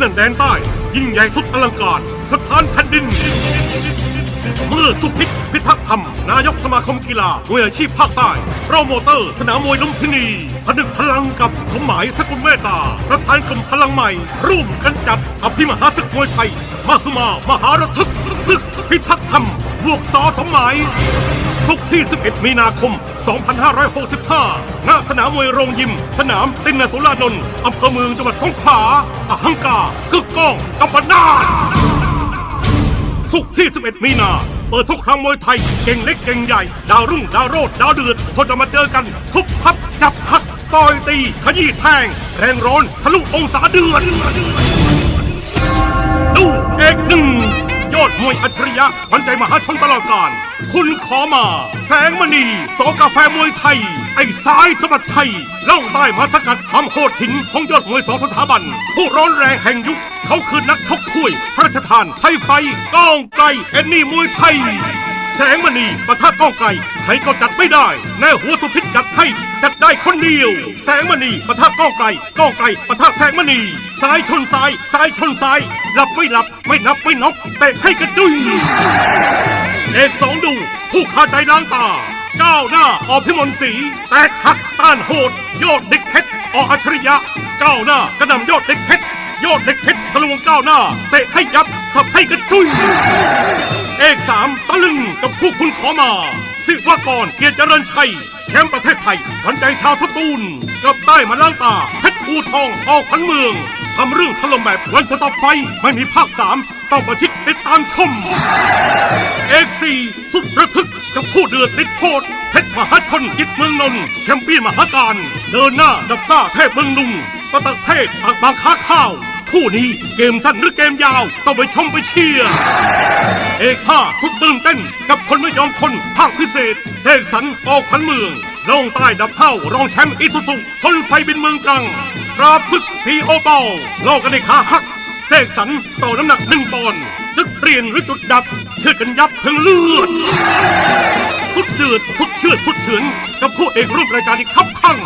นั่นแดนใต้ ยิ่งใหญ่สุดอลังการสถานแผ่นดิน เมื่อสุพิษพิทักษ์ธรรม นายกสมาคมกีฬามวยอาชีพภาคใต้โปรโมเตอร์ สนามมวยลุมพินีผนึกพลังกับสมหมายสกุลเมตตา ประธานกลุ่มพลังใหม่ ร่วมกันจัดอภิมหาศึกมวยไทยมาสุมามหาระทึกศึกพิทักษ์ธรรมบวกสอสมหมายศุกที่ 11 มีนาคม 2565 ณ สนามมวยโรงยิม สนามตินนสุรานนท์อำเภอเมืองจังหวัดสงขลาอหังกากึกก้องกัมปนาทศุกที่ 11 มีนาเปิดทุกครั้งมวยไทย เก่งเล็กเก่งใหญ่ ดาวรุ่ง ดาวโรดดาวเดือดคนจะมาเจอกัน ทุบพับจับพักต่อยตี ขยี้แทง แรงร้อน ทะลุองศาเดือด อัจฉริยะขวัญใจมหาชนตลอดกาลคุณขอมา แสงมณีสอกาแฟมวยไทย ไอ้สายสมบัดชัยล่องใต้มาสกัดความโหดหินของยอดมวยสองสถาบัน ผู้ร้อนแรงแห่งยุค เขาคือนักชกถ้วย พระราชทานไทยไฟก้องไกลเอ็นนี่มวยไทย แสงมณีปะทะก้องไกลใครก็จัดไม่ได้ แน่หัวสุพิษจัดให้จัดได้คนเดียว แสงมณีปะทะก้องไกลก้องไกลปะทะแสงมณีซ้ายชนซ้ายซ้ายชนซ้ายหลับไม่หลับไม่นับไม่นกเตะให้กระจุยเอกสองดูผู้คาใจล้างตาก้าวหน้าออกพิมลศรีแตกหักต้านโหดยอดเด็กเพชรออกอัจฉริยะก้าวหน้ากระนำยอดเด็กเพชรยอดเด็กเพชรทะลวงก้าวหน้าเตะให้ยับสับให้กระจุย เอกสามตะลึงกับผู้คุณขอมา สิวากรเกียรติเจริญชัย แชมป์ประเทศไทยขวัญใจชาวสตูลกับใต้มาล้างตา เพชรภูทองออกขวัญเมืองทำเรื่องถล่มแบบวันสต็อปไฟ ไม่มีภาคสามต้องประชิดติดตามชม เอกสี่สุดระทึกกับคู่เดือดติดโพดเพชรมหาชนจิตเมืองนนท์แชมเปี้ยนมหาการ เดินหน้าดับซ่าเทพเมืองลุงตะตักเทศปากบางค้าข้าว คู่นี้เกมสั้นหรือเกมยาว ต้องไปชมไปเชียร์ เอกผ้าสุดตื่นเต้น กับคนไม่ยอมคนภาคพิเศษ เสกสรรออกขวัญเมืองลงใต้ดับเท่ารองแชมป์อิสุสุคนไฟบินเมืองตรังปราบศึกสีโอเปาโลกกันในขาหักเสกสรรต่อน้ำหนักหนึ่งปอนด์จุดเปลี่ยนหรือจุดดับเชื่อกันยับถึงเลือดสุดเดือดสุดเชื่อดสุดเฉือนกับคู่เอกรูปรายการที่คับข้าง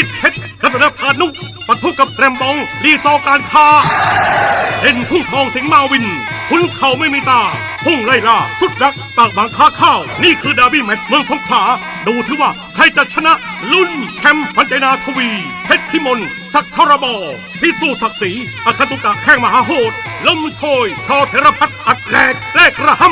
ฤทธิ์เพชร รัตนพานุปะทุกับแรมบองรีซอการค้าเด่นทุ่งทองสิงมาวิน คุณเขาไม่มีตา พุ่งไล่ล่าสุดรักปากบางค้าข้าว นี่คือดาร์บี้แมตช์เมืองสงขาดูที่ว่า ใครจะชนะลุ้นแชมป์พันใจนาทวี เพชรพิมลศักดิ์ทรบอพิสูศักดิ์ศรีอคตุกะแข้งมหาโหดลมโชยชอเทรพัฒอัดแหลกแลกระห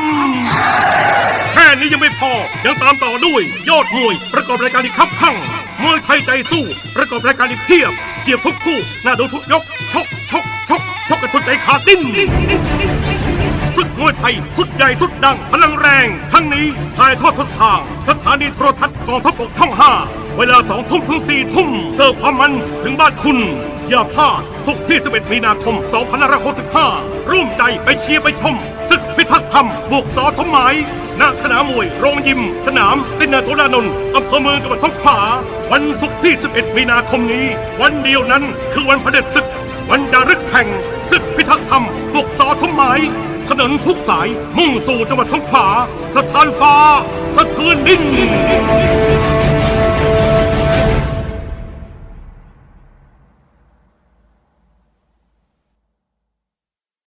ำแค่นี้ยังไม่พอยังตามต่อด้วย ยอดมวย ประกอบรายการที่คับข้าง มวยไทยใจสู้ ประกอบรายการที่เพียบเสียบทุกคู่หน่าดูทุกยก ชก ชก ชก ชกกันสุดใจขาดดิ้นสุดมวยไทยสุดใหญ่สุดดังพลังแรง ทั้งนี้ถ่ายทอดทุกทาง สถานีโทรทัศน์กองทัพบกช่อง 5 เวลาสองทุ่มถึงสี่ทุ่ม เสิร์ฟความมันถึงบ้านคุณ อย่าพลาดศุกที่ 11 มีนาคม 2565 ร่วมใจไปเชียร์ไปชม ศึกพิทักษ์ธรรมบวกซอทมหมายณสนามมวย โรงยิม สนามตินนาโทรานนท์อำเภอเมืองจังหวัดทงขลาวันศุกร์ที่ 11 มีนาคมนี้ วันเดียวนั้นคือวันพเด็จศึก วันจารึกแห่งศึกพิทักษ์ธรรมบวกซอทมหมายถนนทุกสายมุ่งสู่จังหวัดทงขลาสถานฟ้าสะเทือนดิน